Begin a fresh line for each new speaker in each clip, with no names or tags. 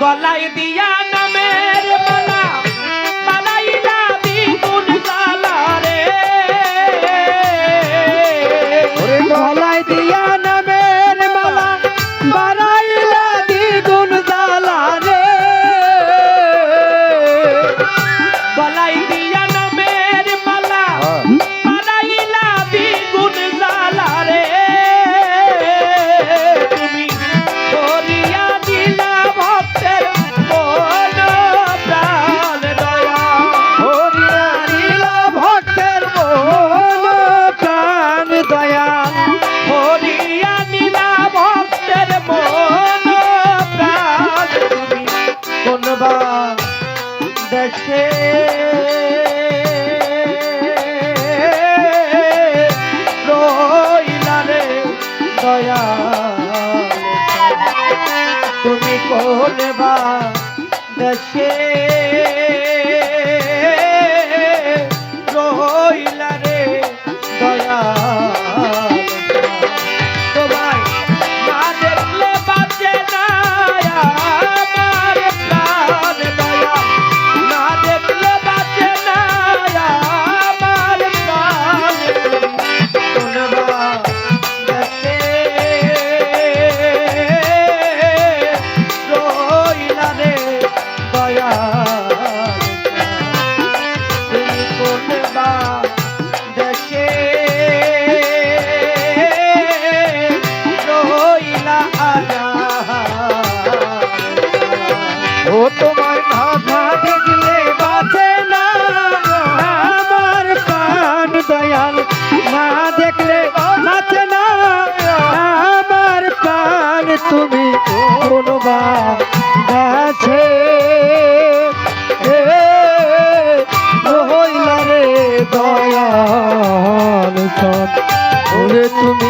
গলায় দিয়া নামের মালা পালাইলা দিগুন জালা রে
গলায় দিয়া নামের মালা বাড়াইলা দিগুন জালা রে
গলায় দিয়া করবা দেশে সন তুমি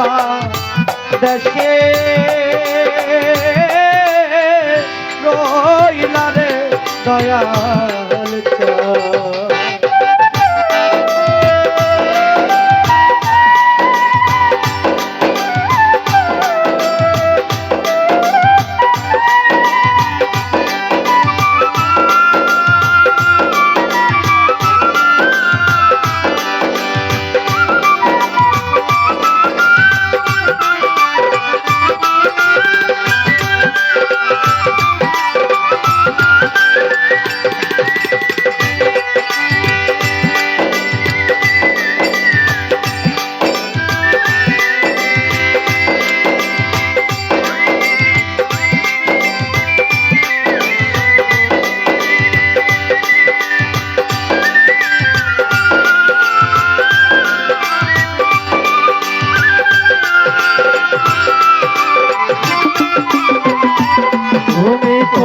বাংলাদেশে রইলারে দয়াল
চা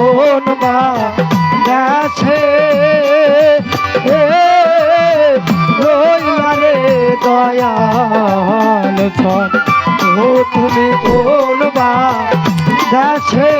মন মা
গেছে রইলারে দয়াল ও তুমি কোন গেছে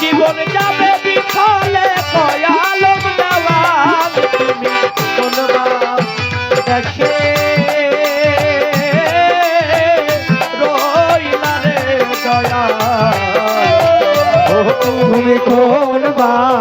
জীবন যাবে বিফলে কয়ালম দেওয়াল তুমি কোনবার দেখে রইলা রে দয়া
তুমি কোনবার